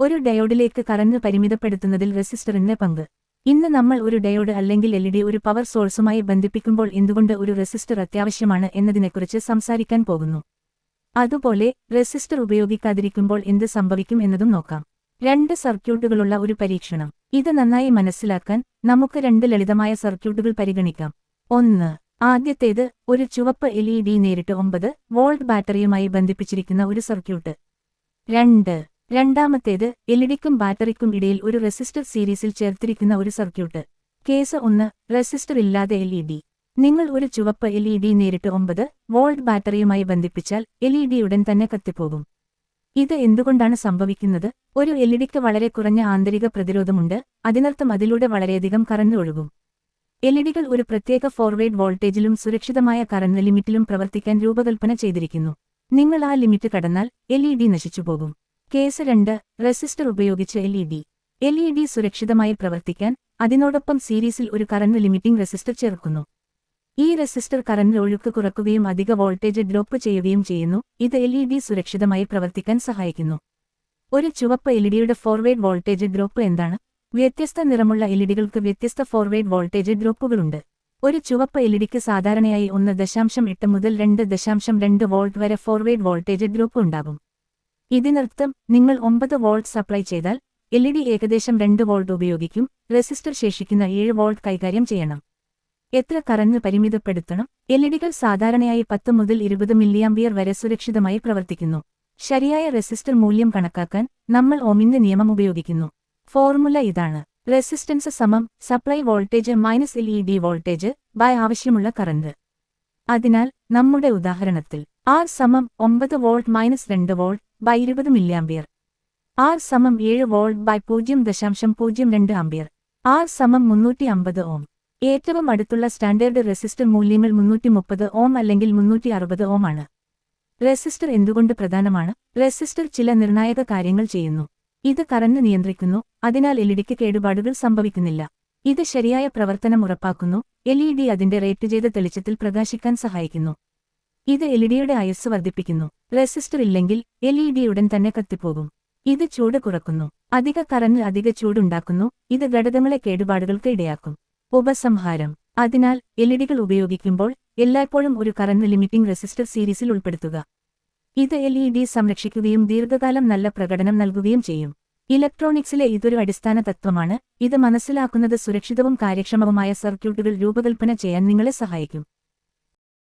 ഒരു ഡയോഡിലേക്ക് കറന്റ് പരിമിതപ്പെടുത്തുന്നതിൽ റെസിസ്റ്ററിന്റെ പങ്ക്. ഇന്ന് നമ്മൾ ഒരു ഡയോഡ് അല്ലെങ്കിൽ എൽ ഒരു പവർ സോഴ്സുമായി ബന്ധിപ്പിക്കുമ്പോൾ എന്തുകൊണ്ട് ഒരു റെസിസ്റ്റർ അത്യാവശ്യമാണ് എന്നതിനെക്കുറിച്ച് സംസാരിക്കാൻ പോകുന്നു. അതുപോലെ റെസിസ്റ്റർ ഉപയോഗിക്കാതിരിക്കുമ്പോൾ എന്ത് സംഭവിക്കും എന്നതും നോക്കാം. രണ്ട് സർക്യൂട്ടുകളുള്ള ഒരു പരീക്ഷണം. ഇത് നന്നായി മനസ്സിലാക്കാൻ നമുക്ക് രണ്ട് ലളിതമായ സർക്യൂട്ടുകൾ പരിഗണിക്കാം. ഒന്ന് ആദ്യത്തേത് ഒരു ചുവപ്പ് എൽ ഇ ഡി നേരിട്ട് ഒമ്പത് വോൾട്ട് ബാറ്ററിയുമായി ബന്ധിപ്പിച്ചിരിക്കുന്ന ഒരു സർക്യൂട്ട്. രണ്ട് രണ്ടാമത്തേത് എൽഇഡിക്കും ബാറ്ററിക്കും ഇടയിൽ ഒരു റെസിസ്റ്റർ സീരീസിൽ ചേർത്തിരിക്കുന്ന ഒരു സർക്യൂട്ട്. കേസ് ഒന്ന് റെസിസ്റ്റർ ഇല്ലാതെ എൽ ഇ ഡി. നിങ്ങൾ ഒരു ചുവപ്പ് എൽ ഇ ഡി നേരിട്ട് ഒമ്പത് വോൾട്ട് ബാറ്ററിയുമായി ബന്ധിപ്പിച്ചാൽ എൽ ഇ ഡി ഉടൻ തന്നെ കത്തിപ്പോകും. ഇത് എന്തുകൊണ്ടാണ് സംഭവിക്കുന്നത്? ഒരു എൽഇഡിക്ക് വളരെ കുറഞ്ഞ ആന്തരിക പ്രതിരോധമുണ്ട് അതിനർത്ഥം അതിലൂടെ വളരെയധികം കറന്റ് ഒഴുകും. എൽഇഡികൾ ഒരു പ്രത്യേക ഫോർവേഡ് വോൾട്ടേജിലും സുരക്ഷിതമായ കറന്റ് ലിമിറ്റിലും പ്രവർത്തിക്കാൻ രൂപകൽപ്പന ചെയ്തിരിക്കുന്നു. നിങ്ങൾ ആ ലിമിറ്റ് കടന്നാൽ എൽഇഡി നശിച്ചുപോകും. കേസ് രണ്ട് റെസിസ്റ്റർ ഉപയോഗിച്ച് L E D L E D സുരക്ഷിതമായി പ്രവർത്തിക്കാൻ അതിനോടൊപ്പം സീരീസിൽ ഒരു കറന്റ് ലിമിറ്റിംഗ് റെസിസ്റ്റർ ചേർക്കുന്നു. ഈ റെസിസ്റ്റർ കറന്റ് ഒഴുക്ക് കുറക്കുകയും അധിക വോൾട്ടേജ് ഡ്രോപ്പ് ചെയ്യുകയും ചെയ്യുന്നു. ഇത് എൽ ഇ ഡി സുരക്ഷിതമായി പ്രവർത്തിക്കാൻ സഹായിക്കുന്നു. ഒരു ചുവപ്പ് എൽ ഡിയുടെ ഫോർവേഡ് വോൾട്ടേജ് ഡ്രോപ്പ് എന്താണ്? വ്യത്യസ്ത നിറമുള്ള എൽ ഡികൾക്ക് വ്യത്യസ്ത ഫോർവേഡ് വോൾട്ടേജ് ഡ്രോപ്പുകളുണ്ട്. ഒരു ചുവപ്പ് എൽ ഡിക്ക് സാധാരണയായി ഒന്ന് ദശാംശം എട്ട് മുതൽ രണ്ട് ദശാംശം രണ്ട് വോൾട്ട് വരെ ഫോർവേഡ് വോൾട്ടേജ് ഡ്രോപ്പ് ഉണ്ടാകും. ഇതിനർത്ഥം നിങ്ങൾ ഒമ്പത് വോൾട്ട് സപ്ലൈ ചെയ്താൽ എൽ ഇ ഡി ഏകദേശം രണ്ട് വോൾട്ട് ഉപയോഗിക്കും റെസിസ്റ്റർ ശേഷിക്കുന്ന ഏഴ് വോൾട്ട് കൈകാര്യം ചെയ്യണം. എത്ര കറന്റ് പരിമിതപ്പെടുത്തണം? എൽ ഇ ഡികൾ സാധാരണയായി പത്ത് മുതൽ ഇരുപത് മില്ലിയാംബിയർ വരെ സുരക്ഷിതമായി പ്രവർത്തിക്കുന്നു. ശരിയായ റെസിസ്റ്റർ മൂല്യം കണക്കാക്കാൻ നമ്മൾ ഓമിന്റെ നിയമം ഉപയോഗിക്കുന്നു. ഫോർമുല ഇതാണ്. റെസിസ്റ്റൻസ് സമം supply voltage minus L E D voltage by ആവശ്യമുള്ള കറന്റ്. അതിനാൽ നമ്മുടെ ഉദാഹരണത്തിൽ ആർ സമം ഒമ്പത് വോൾട്ട് മൈനസ് രണ്ട് വോൾട്ട് ബൈ ഇരുപത് മില്ലിയാംബിയർ ആർ സമം ഏഴ് വോൾട്ട് ബൈ പൂജ്യം ദശാംശം പൂജ്യം രണ്ട് ആംബിയർ ആർ സമം മുന്നൂറ്റി അമ്പത് ഓം ഏറ്റവും അടുത്തുള്ള സ്റ്റാൻഡേർഡ് റെസിസ്റ്റർ മൂല്യങ്ങൾ മുന്നൂറ്റി മുപ്പത് ഓം അല്ലെങ്കിൽ മുന്നൂറ്റി അറുപത് ഓം ആണ്. റെസിസ്റ്റർ എന്തുകൊണ്ട് പ്രധാനമാണ്? റെസിസ്റ്റർ ചില നിർണായക കാര്യങ്ങൾ ചെയ്യുന്നു. ഇത് കറന്റ് നിയന്ത്രിക്കുന്നു അതിനാൽ എൽഇഡിക്ക് കേടുപാടുകൾ സംഭവിക്കുന്നില്ല. ഇത് ശരിയായ പ്രവർത്തനം ഉറപ്പാക്കുന്നു എൽഇഡി അതിന്റെ റേറ്റ് ചെയ്ത തെളിച്ചത്തിൽ പ്രകാശിക്കാൻ സഹായിക്കുന്നു. ഇത് എൽഇഡിയുടെ ആയുസ് വർദ്ധിപ്പിക്കുന്നു. റെസിസ്റ്റർ ഇല്ലെങ്കിൽ എൽഇഡി ഉടൻ തന്നെ കത്തിപ്പോകും. ഇത് ചൂട് കുറക്കുന്നു. അധിക കറന്റ് അധിക ചൂടുണ്ടാക്കുന്നു ഇത് ഘടകങ്ങളെ കേടുപാടുകൾക്ക് ഇടയാക്കും. ഉപസംഹാരം. അതിനാൽ എൽഇഡികൾ ഉപയോഗിക്കുമ്പോൾ എല്ലായ്പ്പോഴും ഒരു കറന്റ് ലിമിറ്റിംഗ് റെസിസ്റ്റർ സീരീസിൽ ഉൾപ്പെടുത്തുക. ഇത് എൽഇഡി സംരക്ഷിക്കുകയും ദീർഘകാലം നല്ല പ്രകടനം നൽകുകയും ചെയ്യും. ഇലക്ട്രോണിക്സിലെ ഇതൊരു അടിസ്ഥാന തത്വമാണ്. ഇത് മനസ്സിലാക്കുന്നത് സുരക്ഷിതവും കാര്യക്ഷമവുമായ സർക്യൂട്ടുകൾ രൂപകൽപ്പന ചെയ്യാൻ നിങ്ങളെ സഹായിക്കും.